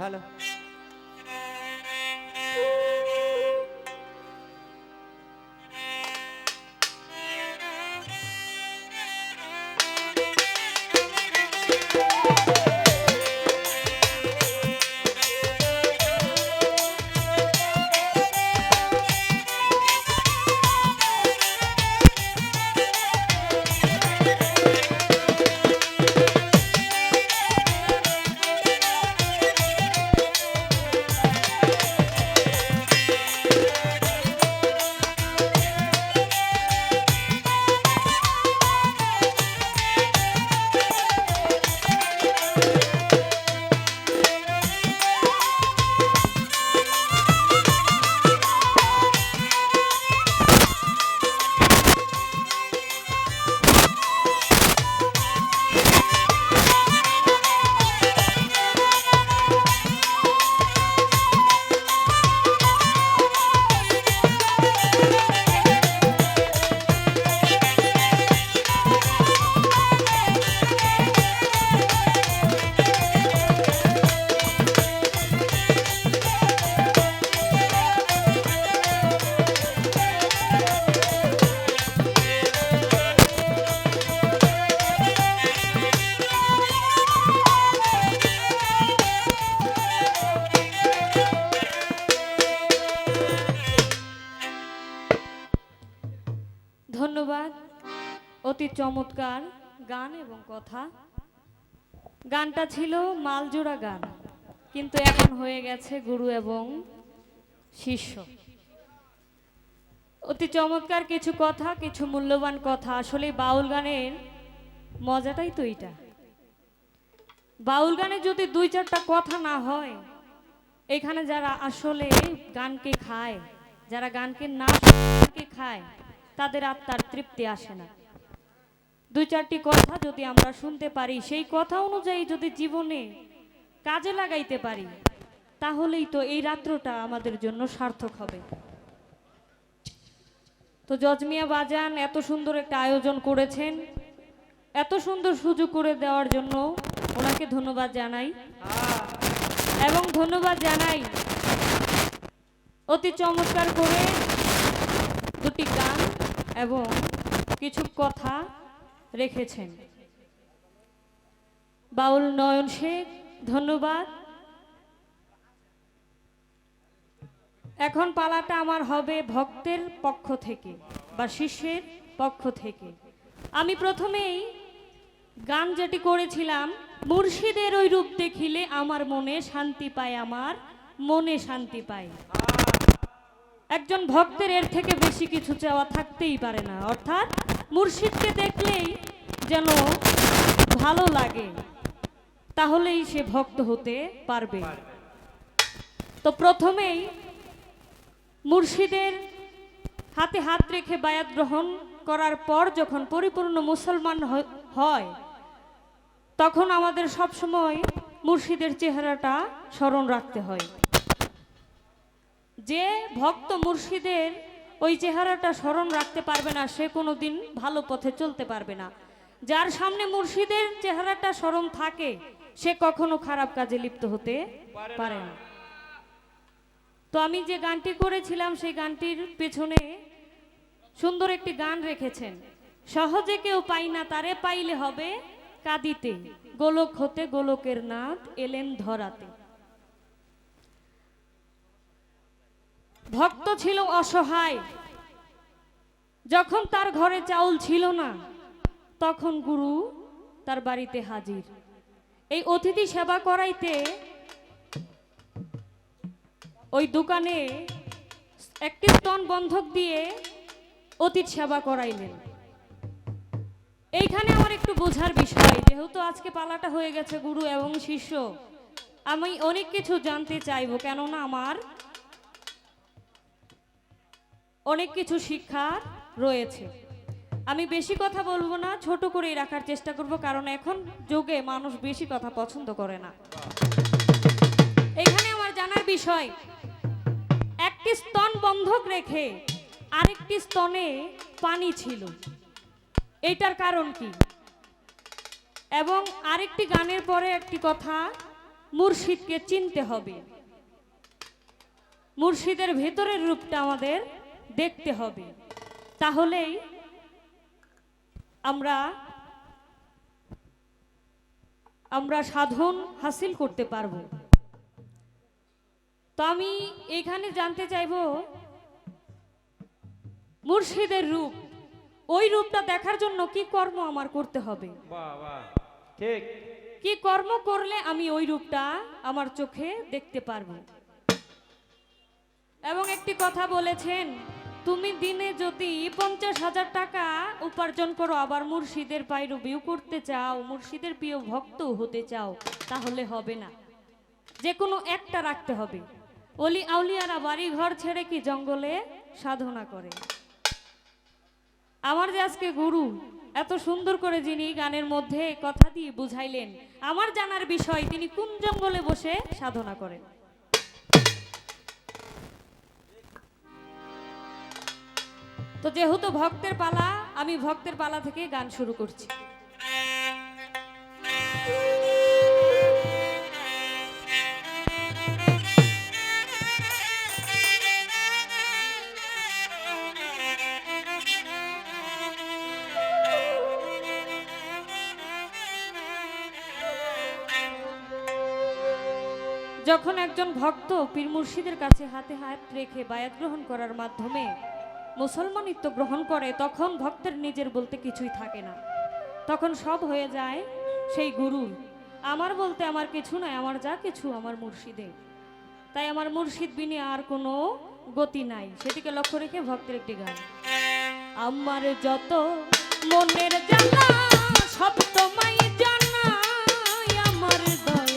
আরেকটু অতি চমৎকার গান এবং কথা। গানটা ছিল মালজোড়া গান, কিন্তু এখন হয়ে গেছে গুরু এবং শিষ্য। অতি চমৎকার কিছু কথা, কিছু মূল্যবান কথা। আসলে বাউল গানের মজাটাই তো এইটা। বাউল গানে যদি দুই চারটা কথা না হয়, এখানে যারা আসলে গানকে খায়, যারা গানকে না খায়, তাদের আত্মার তৃপ্তি আসে না। দুই চারটি কথা যদি আমরা শুনতে পারি, সেই কথা অনুযায়ী যদি জীবনে কাজে লাগাইতে পারি, তাহলেই তো এই রাত্রটা আমাদের জন্য সার্থক হবে। তো জজমিয়া বাজান এত সুন্দর একটা আয়োজন করেছেন, এত সুন্দর সুযোগ করে দেওয়ার জন্য ওনাকে ধন্যবাদ জানাই। এবং ধন্যবাদ জানাই অতি চমৎকার করে দুটি গান এবং কিছু কথা রেখেছেন। বাউল নয়ন শেখ ধন্যবাদ। এখন পালাটা আমার হবে ভক্তের পক্ষ থেকে বা শিষ্যের পক্ষ থেকে। আমি প্রথমেই গান যেটি করেছিলাম, মুর্শিদের ওই রূপ দেখিলে আমার মনে শান্তি পায়, আমার মনে শান্তি পায়। একজন ভক্তের এর থেকে বেশি কিছু চাওয়া থাকতেই পারে না, অর্থাৎ মুর্শিদকে দেখলেই যেন ভালো লাগে, তাহলেই সে ভক্ত হতে পারবে। তো প্রথমেই মুর্শিদের হাতে হাত রেখে বায়াত গ্রহণ করার পর যখন পরিপূর্ণ মুসলমান হয় তখন আমাদের সব সময় মুর্শিদের চেহারাটা স্মরণ রাখতে হয়। যে ভক্ত মুর্শিদের ওই চেহারাটা স্মরণ রাখতে পারবে না, সে কোনো দিন ভালো পথে চলতে পারবে না। যার সামনে মুর্শিদের চেহারাটা স্মরণ থাকে, সে কখনো খারাপ কাজে লিপ্ত হতে পারে না। তো আমি যে গানটি করেছিলাম, সেই গানটির পেছনে সুন্দর একটি গান রেখেছেন। সহজে কেউ পাই না, তারে পাইলে হবে কাঁদিতে। গোলক হতে গোলকের নাথ এলেন ধরাতে। ভক্ত ছিল অসহায়, যখন তার ঘরে চাউল ছিল না তখন গুরু তার বাড়িতে হাজির। এই অতিথি সেবা করাইতে ওই দোকানে একটি স্তন বন্ধক দিয়ে অতীত সেবা করাইলেন। এইখানে আমার একটু বোঝার বিষয়, যেহেতু আজকে পালাটা হয়ে গেছে গুরু এবং শিষ্য, আমি অনেক কিছু জানতে চাইব, কেননা আমার অনেক কিছু শিক্ষা রয়েছে। আমি বেশি কথা বলব না, ছোট করেই রাখার চেষ্টা করব, কারণ এখন যুগে মানুষ বেশি কথা পছন্দ করে না। এখানে আমার জানার বিষয়, একটি স্তন বন্ধক রেখে আরেকটি স্তনে পানি ছিল। এটার কারণ কি? এবং আরেকটি গানের পরে একটি কথা মুর্শিদকে চিনতে হবে। মুর্শিদের ভেতরের রূপটা আমাদের দেখতে হবে। তাহলেই আমরা আমরা সাধন হাসিল করতে পারব। তো আমি এখানে জানতে চাইব মুর্শিদের রূপ ওই রূপটা দেখার জন্য কি কর্ম আমার করতে হবে? ঠিক। কি কর্ম করলে আমি ওই রূপটা আমার চোখে দেখতে পারব? এবং একটি কথা বলেছেন তুমি দিনে যদি পঞ্চাশ হাজার টাকা উপার্জন করো, আবার মুর্শিদের পায়রবিও করতে চাও, মুর্শিদের প্রিয় ভক্ত হতে চাও, তাহলে হবে না। যে কোনো একটা রাখতে হবে। অলি আউলিয়ারা বাড়ি ঘর ছেড়ে কি জঙ্গলে সাধনা করে? আমার যে আজকে গুরু এত সুন্দর করে যিনি গানের মধ্যে কথা দিয়ে বুঝাইলেন, আমার জানার বিষয় তিনি কোন জঙ্গলে বসে সাধনা করেন? তো যেহেতু ভক্তের পালা, আমি ভক্তের পালা থেকে গান শুরু করছি। যখন একজন ভক্ত পীর মুর্শিদের কাছে হাতে হাত রেখে বায়াত গ্রহণ করার মাধ্যমে মুসলমানিত্ব গ্রহণ করে, তখন ভক্তের নিজের বলতে কিছুই থাকে না। তখন সব হয়ে যায়, সেই গুরুর আমার বলতে আমার কিছু নয় আমার যা কিছু আমার মুর্শিদে। তাই আমার মুর্শিদ বিনে আর কোনো গতি নাই। সেটিকে লক্ষ্য রেখে ভক্তের একটি গান। আমার যত মনের জানা, সব তোমায় জানাই, আমার দয়ালো